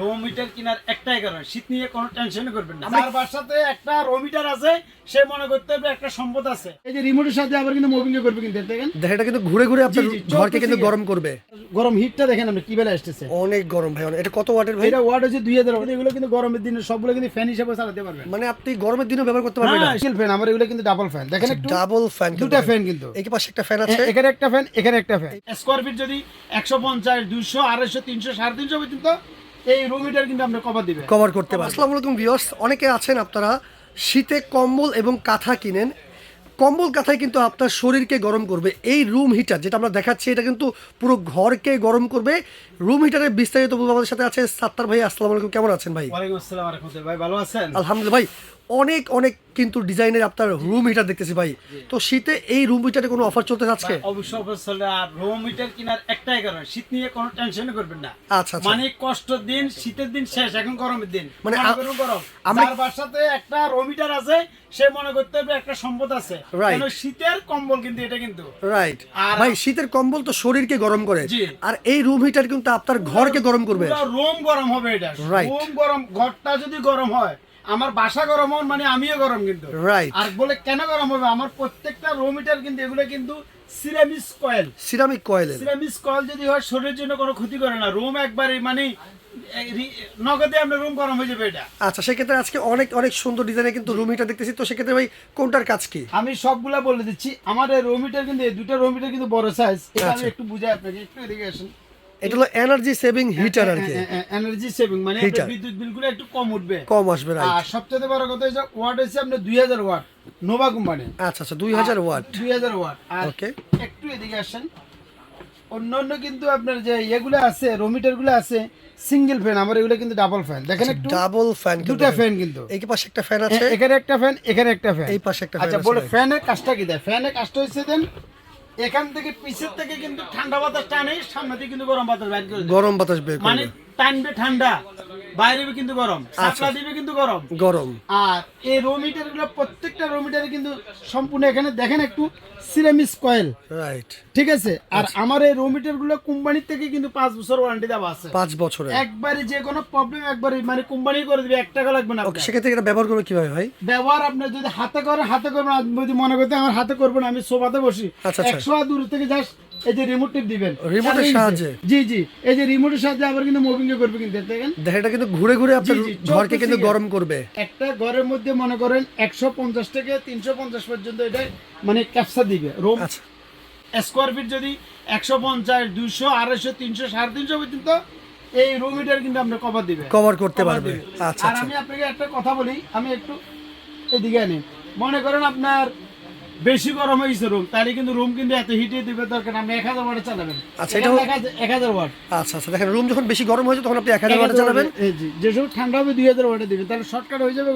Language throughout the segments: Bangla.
রো মিটার কেনার একটাই কারণ। শীত নিয়ে কোনো টেনশন করবেন না। আমার বাসাতে একটা রো মিটার আছে সে মনে করতে হবে একটা সম্পদ আছে। এই যে রিমোটের সাথে আবার কিন্তু মুভিং করবে কিন্তু দেখেন। দেখেন এটা কিন্তু ঘুরে ঘুরে আপনার ঘরকে কিন্তু গরম করবে। গরম হিটটা দেখেন আপনি কি বেলা আসতেছে। অনেক গরম ভাই এটা কত ওয়াটের ভাই? এটা ওয়াট হচ্ছে দুই হাজার এগুলো কিন্তু গরমের দিনে সবগুলো কিন্তু ফ্যান হিসেবে চালাতে পারবেন। মানে আপনি গরমের দিনেও ব্যবহার করতে পারবেন হ্যাঁ ফ্যান আমার এগুলো কিন্তু ডাবল ফ্যান দেখেন একটু ডাবল ফ্যান দুটা ফ্যান কিন্তু। এই পাশে একটা ফ্যান আছে? এখানে একটা ফ্যান এখানে একটা ফ্যান স্কোয়ার ফিট যদি একশো পঞ্চাশ দুশো আড়াইশো তিনশো সাড়ে তিনশো পর্যন্ত এই রুমিটার কিন্তু আমরা কভার দিবে। কভার করতে পারবেন আসসালামু আলাইকুম ভিউয়ার্স অনেকে আছেন আপনারা শীতে কম্বল এবং কাঁথা কিনেন। কম্বল কাঁথায় কিন্তু আপনার শরীরকে গরম করবে। এই রুম হিটার যেটা আমরা দেখাচ্ছি এটা কিন্তু পুরো ঘরকে গরম করবে। রুম হিটারের বিস্তারিত আমাদের সাথে আছে সাত্তার ভাই। আসসালামু আলাইকুম। কেমন আছেন ভাই? ওয়ালাইকুম আসসালাম ভাই ভালো আছেন? আলহামদুলিল্লাহ। ভাই অনেক অনেক কিন্তু ডিজাইনের আপনার রুম হিটার দেখতেছি ভাই। তো শীতে এই রুম হিটারে কোনো অফার চলতে যাচ্ছে অবশ্যই অবশ্যই আর রুম হিটার কেনার একটাই কারণ শীত নিয়ে কোনো টেনশন করবেন না। আচ্ছা আচ্ছা। মানে কষ্টের দিন শীতের দিন শেষ এখন গরমের দিন। মানে গরম। আমরা- বাসাতে একটা রুম হিটার আছে সে মনে করতে হবে একটা সম্পদ আছে. কেন শীতের কম্বল কিন্তু এটা কিন্তু। রাইট আর- ভাই শীতের কম্বল তো শরীরকে গরম করে। আর এই রুম হিটার কিন্তু আপনার ঘরকে গরম করবে। রুম গরম হবে এটা. রুম গরম ঘরটা যদি গরম হয় আমার বাসা গরম হন মানে আমিও গরম কিন্তু। রাইট আর বলে কেন গরম হবে? আমার প্রত্যেকটা রুম হিটার কিন্তু এগুলো কিন্তু সিরামিস কয়েল সিরামিক কয়েলের সিরামিস কয়েল যদি হয় শরীরের জন্য কোনো ক্ষতি করে না। রুম একবারে মানে নগদে আমরা রুম গরম হয়ে যাবে এটা। আচ্ছা সেক্ষেত্রে আজকে অনেক অনেক সুন্দর ডিজাইনে কিন্তু রুম হিটার দেখতেছি। তো সেক্ষেত্রে ভাই কোনটার কাজ কি? আমি সবগুলা বলে দিচ্ছি। আমার রুম হিটার কিন্তু এই দুটো রুম হিটার কিন্তু বড় সাইজ এটা আমি আচ্ছা। একটু বুঝাই আপনাকে। একটু এদিকে আসুন। এটা হলো এনার্জি সেভিং হিটার আর কি। এনার্জি সেভিং মানে বিদ্যুৎ বিলগুলো একটু কম উঠবে। কম আসবে আর সবচেয়ে বড় কথা হচ্ছে ওয়াট হচ্ছে আপনার দুই হাজার ওয়াট নোভা কোম্পানি আচ্ছা আচ্ছা দুই হাজার ওয়াট দুই হাজার ওয়াট আর Okay. একটু এদিকে আসেন। অন্য অন্য কিন্তু আপনার যে ইয়েগুলো আছে রোমিটারগুলো আছে সিঙ্গেল ফ্যান আমার এগুলো কিন্তু ডাবল ফ্যান দেখেন একটু ডাবল ফ্যান দুটা ফ্যান কিন্তু। এই পাশে একটা ফ্যান আছে? এখানে একটা ফ্যান এখানে একটা ফ্যান এই পাশে একটা আচ্ছা বলে. ফ্যানের কাজটা কি দেয়? ফ্যানের কাজটা হচ্ছে দেন এখান থেকে পিছের থেকে কিন্তু ঠান্ডা বাতাস টানে সামনে থেকে কিন্তু গরম বাতাস বের করে গরম বাতাস বের মানে টানবে ঠান্ডা। বাইরে কিন্তু গরম সাপলা দিবে কিন্তু গরম। গরম। আর এই রো মিটারগুলো প্রত্যেকটা রো মিটারে কিন্তু সম্পূর্ণ এখানে দেখেন একটু সিরামিস কয়েল রাইট ঠিক আছে? আর আচ্ছা। আমার এই রো মিটারগুলো কোম্পানির থেকে কিন্তু পাঁচ বছর ওয়ারেন্টি দেওয়া আছে। পাঁচ বছরের। একবারে যে কোনো প্রবলেম একবারে মানে কোম্পানি করে দিবে এক টাকা লাগবে না ওকে। সেক্ষেত্রে এটা ব্যবহার করবে কীভাবে ভাই? ব্যবহার আপনার যদি হাতে করেন হাতে করবেন যদি মনে করতে আমার হাতে করবেন আমি সোফাতে বসি। আচ্ছা, আচ্ছা। একশো দূর থেকে জাস্ট এই যে রিমোট টিপ দিবেন। রিমোটের সাহায্যে? জি জি। এই যে রিমোটের সাহায্যে আবার কিন্তু মুভিং করবে কিন্তু দেখেন দেখেন এটা কিন্তু ঘুরে ঘুরে আপনার ঘরকে কিন্তু গরম করবে। একটা ঘরের মধ্যে মনে করেন একশো পঞ্চাশ থেকে তিনশো পঞ্চাশ পর্যন্ত এটা মানে ক্যাপসা দিবে। রুম আচ্ছা। স্কোয়ার ফিট যদি একশো পঞ্চাশ দুশো আড়াইশো তিনশো সাড়ে তিনশো পর্যন্ত এই রুম হিটার কিন্তু আপনার কভার দিবে। কভার করতে পারবে। আচ্ছা আর আচ্ছা। আমি আপনাকে একটা কথা বলি আমি একটু এদিকে আনি। মনে করেন আপনার বেশি গরম হয়েছে রুম তাহলে কিন্তু রুম কিন্তু এত হিটে দিবে দরকার আপনি এক হাজার ওয়াটে চালাবেন। আচ্ছা, এটা এক হাজার ওয়াট আচ্ছা আচ্ছা দেখেন রুম যখন বেশি গরম হয়েছে তখন আপনি এক হাজার ওয়াটে চালাবেন। জি, যে সময় ঠান্ডা হবে দুই হাজার ওয়াটে দিবেন। তাহলে শর্টকাট হয়ে যাবে।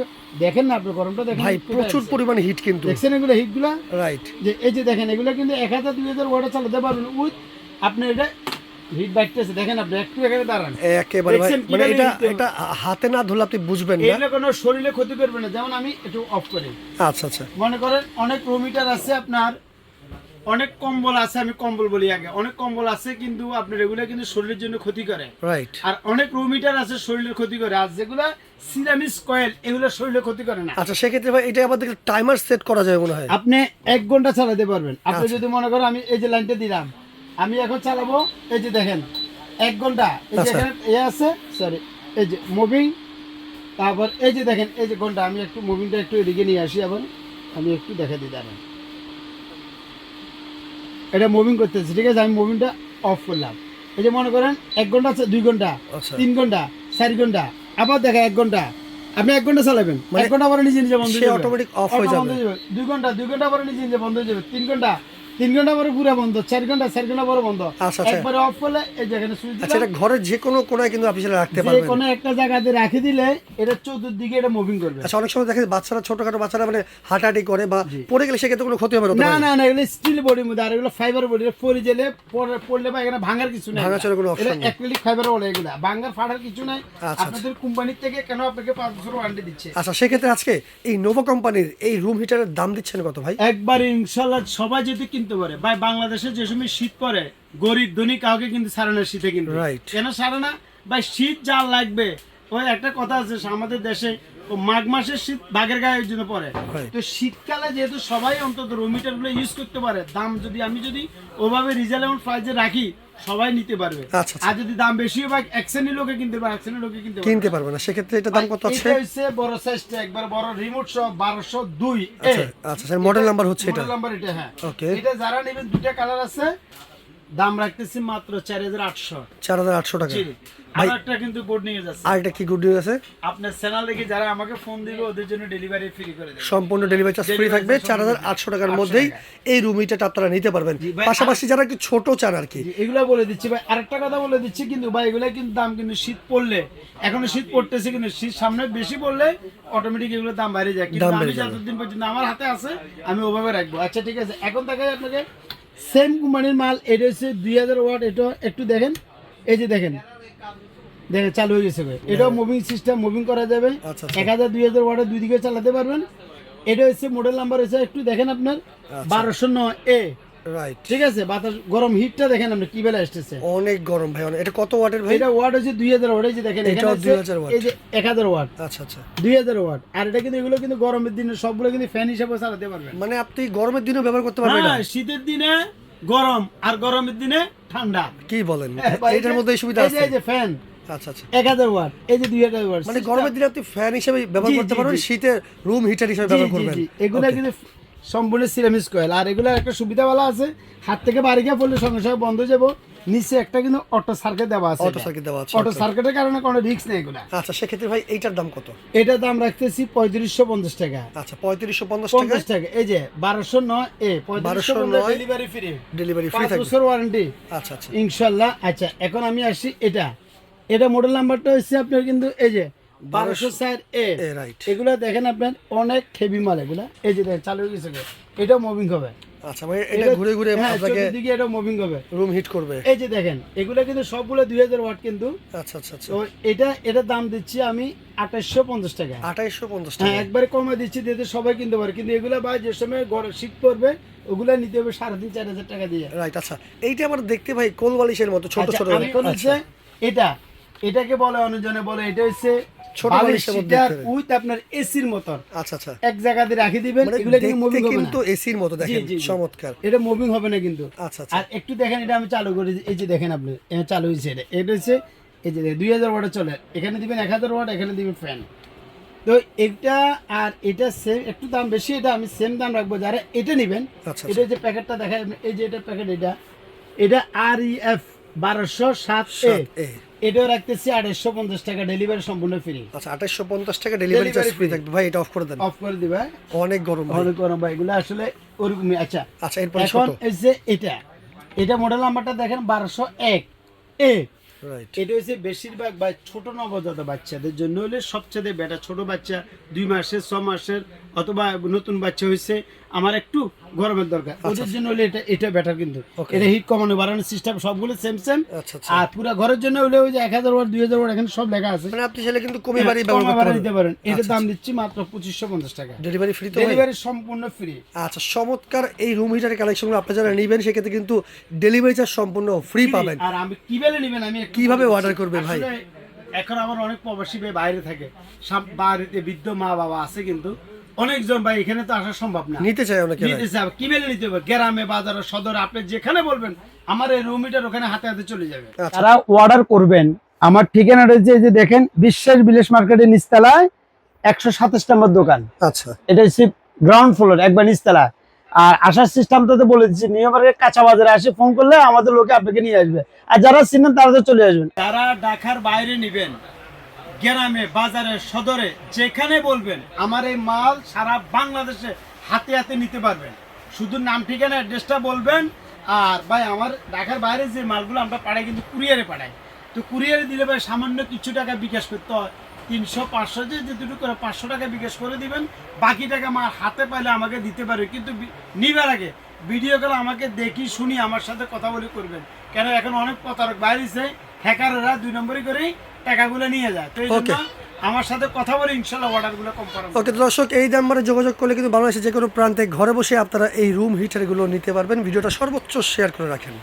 দেখেন না আপনি গরমটা দেখেন ভাই প্রচুর। পরিমাণে হিট কিন্তু। দেখছেন এগুলো হিটগুলো রাইট যে এই যে দেখেন এগুলো কিন্তু এক হাজার দুই হাজার ওয়াটে চালাতে পারবেন উইথ আপনি এটা হিট বাইটতেছে দেখেন আপনি একটু এখানে দাঁড়ান। একেবারে মানে এটা এটা হাতে না ধরলে আপনি বুঝবেন না। এগুলো কোনো শরীরে ক্ষতি করবে না যেমন আমি একটু অফ করি। আচ্ছা আচ্ছা। মনে করেন অনেক রোমিটার আছে আপনার অনেক কম্বল আছে আমি কম্বল বলি আগে। অনেক কম্বল আছে কিন্তু আপনার এগুলো কিন্তু শরীরের জন্য ক্ষতি করে। রাইট আর অনেক রোমিটার আছে শরীরের ক্ষতি করে আর যেগুলো সিরামিস কয়েল এগুলো শরীরের ক্ষতি করে না। আচ্ছা সেক্ষেত্রে ভাই এটা টাইমার সেট করা যায় মনে হয়। আপনি এক ঘণ্টা চালাতে পারবেন। আপনি আচ্ছা। যদি মনে করেন আমি এই যে লাইনটা দিলাম আমি এখন চালাবো এই যে দেখেন এক ঘণ্টা এই যে আচ্ছা। এখানে এ আছে সরি এই যে মুভিং তারপর এই যে দেখেন এই যে ঘণ্টা আমি একটু মুভিংটা একটু এদিকে নিয়ে আসি এখন আমি একটু দেখা দিই দাঁড়ান। এটা মুভিং করতেছি ঠিক আছে? আমি মুভিংটা অফ করলাম। এই যে মনে করেন এক ঘণ্টা দুই ঘণ্টা আচ্ছা। তিন ঘণ্টা চার ঘণ্টা আবার দেখা এক ঘণ্টা। আপনি এক ঘণ্টা চালাবেন মানে এক ঘণ্টা পরে নিজে নিজে বন্ধ হয়ে হয়ে। যাবে। দুই ঘণ্টা দুই ঘণ্টা পরে নিজে নিজে বন্ধ হয়ে যাবে। তিন ঘণ্টা তিন ঘণ্টা পরে পুরো বন্ধ চার ঘণ্টা চার ঘণ্টা পরে বন্ধ। আচ্ছা, আচ্ছা। একবারে অফ করলে এই যেখানে সুইচ আচ্ছা এটা ঘরের যে কোনো কোনায় কিন্তু আপনি সেটা রাখতে যে কোনো একটা জায়গাতে রাখে দিলে এটা চতুর্দিকে এটা মুভিং করবে। আচ্ছা অনেক সময় দেখা যায় বাচ্চারা ছোটখাটো বাচ্চারা মানে হাঁটাহাঁটি করে বা পড়ে গেলে সেক্ষেত্রে কোনো ক্ষতি হবে না না না না এগুলো স্টিল বডির মধ্যে আর এগুলো ফাইবার বডি পরে গেলে পড়লে বা এখানে ভাঙার কিছু নাই। ভাঙার কোনো option নেই। অ্যাক্রিলিক ফাইবার বলে এগুলো। ভাঙার ফাটার কিছু নাই। আচ্ছা, আপনাদের থেকে কেন আপনাকে বছর ওয়ারেন্টি দিচ্ছে? আচ্ছা সেক্ষেত্রে আজকে এই নোভো কোম্পানির এই রুম হিটারের দাম দিচ্ছেন কত ভাই? একবার ইনশাল্লাহ সবাই যদি কিনতে পারে। ভাই বাংলাদেশে যে সময় শীত পরে গরিব ধনী কাউকে কিন্তু সারে না শীতে কিন্তু. কেন সারে না? ভাই শীত যা লাগবে। ওই একটা কথা আছে আমাদের দেশে মাঘ মাসের শীত বাঘের গায়ের জন্য পড়ে তো শীতকালে যেহেতু সবাই অন্তত রোমিটারগুলো ইউজ করতে পারে দাম যদি আমি যদি ওভাবে রিজনেবল প্রাইসে রাখি সবাই নিতে পারবে। আচ্ছা, আচ্ছা। আর যদি দাম বেশি হয় বা এক শ্রেণির লোকে কিনতে পারে এক লোকে কিনতে কিনতে পারবে না সেক্ষেত্রে এটা দাম কত আছে? এটা হচ্ছে বড় সাইজটা একবার বড় রিমোট সহ বারোশো দুই আচ্ছা আচ্ছা স্যার মডেল নাম্বার হচ্ছে এটা। নাম্বার এটা হ্যাঁ। Okay. এটা যারা নেবেন দুটা কালার আছে। দাম রাখতেছি মাত্র চার হাজার আটশো। চার হাজার আটশো টাকা। আর একটা কিন্তু গুড নিউজ আছে। আর এটা কি গুড নিউজ আছে? আপনার চ্যানেল দেখে যারা আমাকে ফোন দিবে ওদের জন্য ডেলিভারি ফ্রি করে দেবে। সম্পূর্ণ ডেলিভারি চার্জ ফ্রি থাকবে charge চার হাজার আটশো টাকার মধ্যেই এই রুম হিটারটা আপনারা নিতে পারবেন। পাশাপাশি যারা একটু ছোট চান আর কি। এগুলো বলে দিচ্ছি। ভাই আরেকটা কথা বলে দিচ্ছি কিন্তু ভাই এগুলো কিন্তু দাম কিন্তু শীত পড়লে এখনও শীত পড়তেছে কিন্তু শীত সামনে বেশি পড়লে অটোমেটিক এগুলো দাম বাইরে যায়। কিন্তু দাম আমি বেড়ে যতদিন পর্যন্ত আমার হাতে আছে আমি ওভাবে রাখব। আচ্ছা ঠিক আছে। এখন দেখাই আপনাকে। সেম কোম্পানির মাল এটা হচ্ছে দুই হাজার ওয়াট এটা একটু দেখেন। এই যে দেখেন। দেখেন চালু হয়ে গেছে এটা এটাও মুভিং সিস্টেম মুভিং করা যাবে। আচ্ছা, আচ্ছা। এক হাজার দুই হাজার ওয়াটের দুই দিকে চালাতে পারবেন। এটা হচ্ছে মডেল নাম্বার হচ্ছে একটু দেখেন আপনার আচ্ছা। বারোশো নয় এ রাইট ঠিক আছে বাতাস গরম হিটটা দেখেন আপনি কি বেলা আসতেছে। অনেক গরম ভাই অনেক এটা কত ওয়াটের ভাই? এটা ওয়াট হচ্ছে দুই হাজার ওয়াট এই যে দেখেন আছে 2000 ওয়াট। এই যে এক হাজার ওয়াট। আচ্ছা আচ্ছা। দুই হাজার ওয়াট। আর এটা কিন্তু এগুলো কিন্তু গরমের দিনে সবগুলো কিন্তু ফ্যান হিসাবে চালাতে পারবেন। মানে আপনি গরমের দিনেও ব্যবহার করতে পারবেন হ্যাঁ শীতের দিনে গরম আর গরমের দিনে ঠান্ডা। কি বলেন? এটার মধ্যে সুবিধা আছে? এই যে ফ্যান আচ্ছা আচ্ছা। এক হাজার ওয়াট এই যে দুই হাজার ওয়াট। মানে গরমের দিনে আপনি ফ্যান হিসেবে ব্যবহার করতে পারবেন জি। শীতে রুম হিটার হিসেবে ব্যবহার করবেন। এগুলা. কিন্তু সম্পূর্ণ সিরামিস কয়েল আর এগুলো একটা সুবিধা বলা আছে হাত থেকে বাড়ি গিয়ে পড়লে সঙ্গে সঙ্গে বন্ধ যাব। নিচে একটা কিন্তু অটো সার্কিট দেওয়া আছে Auto circuit দেওয়া আছে, অটো. সার্কিটের কারণে কোনো রিস্ক নেই এগুলা। আচ্ছা সেক্ষেত্রে ভাই এইটার দাম কত? এটা দাম রাখতেছি পঁয়ত্রিশশো পঞ্চাশ টাকা। আচ্ছা পঁয়ত্রিশশো পঞ্চাশ টাকা? টাকা। এই যে বারোশো নয় এ পঁয়ত্রিশশো 1209 ডেলিভারি ফ্রি ডেলিভারি ফ্রি থাকবে। বছর ওয়ারেন্টি আচ্ছা আচ্ছা। ইনশাল্লাহ। আচ্ছা এখন আমি আসি এটা। এটা মডেল নাম্বারটা হচ্ছে আপনার কিন্তু এই যে বারোশো স্যার এ। রাইট এগুলো দেখেন আপনার অনেক হেভি মাল এগুলা। এই যে দেখেন চালু হয়ে গেছে এটা মুভিং হবে। আচ্ছা মানে এটা ঘুরে ঘুরে হ্যাঁ আপনাকে এটা মুভিং হবে। রুম হিট করবে। এই যে দেখেন এগুলো কিন্তু সবগুলো দুই হাজার ওয়াট কিন্তু। আচ্ছা আচ্ছা আচ্ছা। তো এটা এটার দাম দিচ্ছি আমি টাকা। হ্যাঁ টাকা। একবারে কমে দিচ্ছি দিতে সবাই কিনতে পারে। কিন্তু এগুলা ভাই যে সময় গরম শীত পড়বে ওগুলা নিতে হবে সাড়ে তিন চার হাজার টাকা দিয়ে। রাইট আচ্ছা। এইটা আমার দেখতে ভাই কোল বালিশের মতো ছোট আচ্ছা, ছোট আচ্ছা। এটা। এটাকে বলে অনুজনে বলে এটা হচ্ছে ছোট বালিশের মধ্যে উইথ আপনার এসির মতন। আচ্ছা আচ্ছা। এক জায়গাতে রাখি দিবেন মানে এগুলো কিন্তু মুভিং হবে কিন্তু এসির মতো দেখেন। চমৎকার। এটা মুভিং হবে না কিন্তু। আচ্ছা আচ্ছা। আর একটু দেখেন এটা আমি চালু করি এই যে দেখেন আপনি এটা চালু হয়েছে এটা। এটা হচ্ছে এই যে দুই হাজার ওয়াটে চলে। এখানে দিবেন এক হাজার ওয়াট এখানে দিবেন ফ্যান তো এটা আর এটা সেম একটু দাম বেশি এটা আমি সেম দাম রাখব। যারা এটা নেবেন আচ্ছা, এটা যে প্যাকেটটা দেখায় এই যে এটা প্যাকেট এটা। এটা আর ই এফ বারোশো সাত এ। এটাও রাখতেছি আড়াইশো পঞ্চাশ টাকা ডেলিভারি সম্পূর্ণ ফ্রি আচ্ছা আঠাইশশো পঞ্চাশ টাকা ডেলিভারি চার্জ ফ্রি থাকবে। ভাই এটা অফ করে দেন। অফ করে দিবে। অনেক গরম অনেক গরম ভাই। এগুলো আসলে ওরকমই আচ্ছা। আচ্ছা এরপরে এখন এই যে এটা। এটা মডেল নাম্বারটা দেখেন বারোশো এক। এ। রাইট এটা হচ্ছে বেশিরভাগ বা ছোট নবজাত বাচ্চাদের জন্য হলে সবচেয়ে বেটার ছোট বাচ্চা দুই মাসের ছ মাসের অথবা নতুন বাচ্চা হয়েছে। আমার একটু গরমের দরকার। ওদের জন্য হলে এটা এটা বেটার কিন্তু। আচ্ছা, এটা হিট কমানো বাড়ানোর সিস্টেম সবগুলো সেম সেম আচ্ছা আচ্ছা। আর পুরো ঘরের জন্য হলে ওই যে এক হাজার ওয়াট দুই হাজার ওয়াট এখানে সব লেখা আছে। মানে আপনি চাইলে কিন্তু কমে বাড়ি ব্যবহার কমা দিতে পারেন। এটার দাম দিচ্ছি মাত্র পঁচিশশো পঞ্চাশ টাকা। ডেলিভারি ফ্রি তো ডেলিভারি সম্পূর্ণ ফ্রি আচ্ছা চমৎকার এই রুম হিটারের কালেকশনগুলো আপনি যারা নেবেন সেক্ষেত্রে কিন্তু ডেলিভারি চার্জ সম্পূর্ণ ফ্রি পাবেন। আর আমি কীভাবে নেবেন? আমি কীভাবে অর্ডার করবে ভাই? এখন আমার অনেক প্রবাসী ভাই বাইরে থাকে। সব বাড়িতে বৃদ্ধ মা বাবা আছে কিন্তু। অনেকজন ভাই এখানে তো আসা সম্ভব না। নিতে চাই অনেকে নিতে চাবে কীভাবে নিতে হবে? গ্রামে বাজারে সদরে আপনি যেখানে বলবেন আমার এই রুমিটার ওখানে হাতে হাতে চলে যাবে। আচ্ছা। তারা অর্ডার করবেন। আমার ঠিকানাটা রয়েছে এই যে দেখেন বিশ্বাস বিলেশ মার্কেটের নিচতলায় একশো সাতাশ নম্বর দোকান। আচ্ছা। এটা হচ্ছে গ্রাউন্ড ফ্লোর একবার নিচতলা আর আসার সিস্টেমটা তো বলে দিচ্ছি নিয়মের কাঁচা বাজারে আসে ফোন করলে আমাদের লোকে আপনাকে নিয়ে আসবে। আর যারা চিনেন তারা তো চলে আসবেন। যারা ঢাকার বাইরে নেবেন গ্রামে, বাজারে, সদরে, যেখানে বলবেন, আমার এই মাল সারা বাংলাদেশে হাতে হাতে নিতে পারবেন। শুধু নাম, ঠিকানা, অ্যাড্রেসটা বলবেন। আর ভাই, আমার ঢাকার বাইরে যে মালগুলো আমরা পাঠাই, কিন্তু কুরিয়ারে পাঠাই। তো কুরিয়ারে দিলে ভাই, সামান্য কিছু টাকা বিকাশ করতে হয়। তিনশো, পাঁচশো, যে যেটুকু করে পাঁচশো টাকা বিকাশ করে দিবেন। বাকি টাকা আমার হাতে পাইলে আমাকে দিতে পারবে। কিন্তু নিবার আগে ভিডিও কল আমাকে দেখি, শুনি, আমার সাথে কথা বলে করবেন। কেন, এখন অনেক প্রতারক বাইরেছে হ্যাকাররা দুই নম্বরই করেই টাকাগুলো নিয়ে যায়। তো এই জন্য আমার সাথে কথা বলে ইনশাল্লাহ অর্ডারগুলো কম করা ওকে দর্শক এই নাম্বারে যোগাযোগ করলে কিন্তু বাংলাদেশের যে কোনো প্রান্তে ঘরে বসে আপনারা এই রুম হিটারগুলো নিতে পারবেন। ভিডিওটা সর্বোচ্চ শেয়ার করে রাখেন।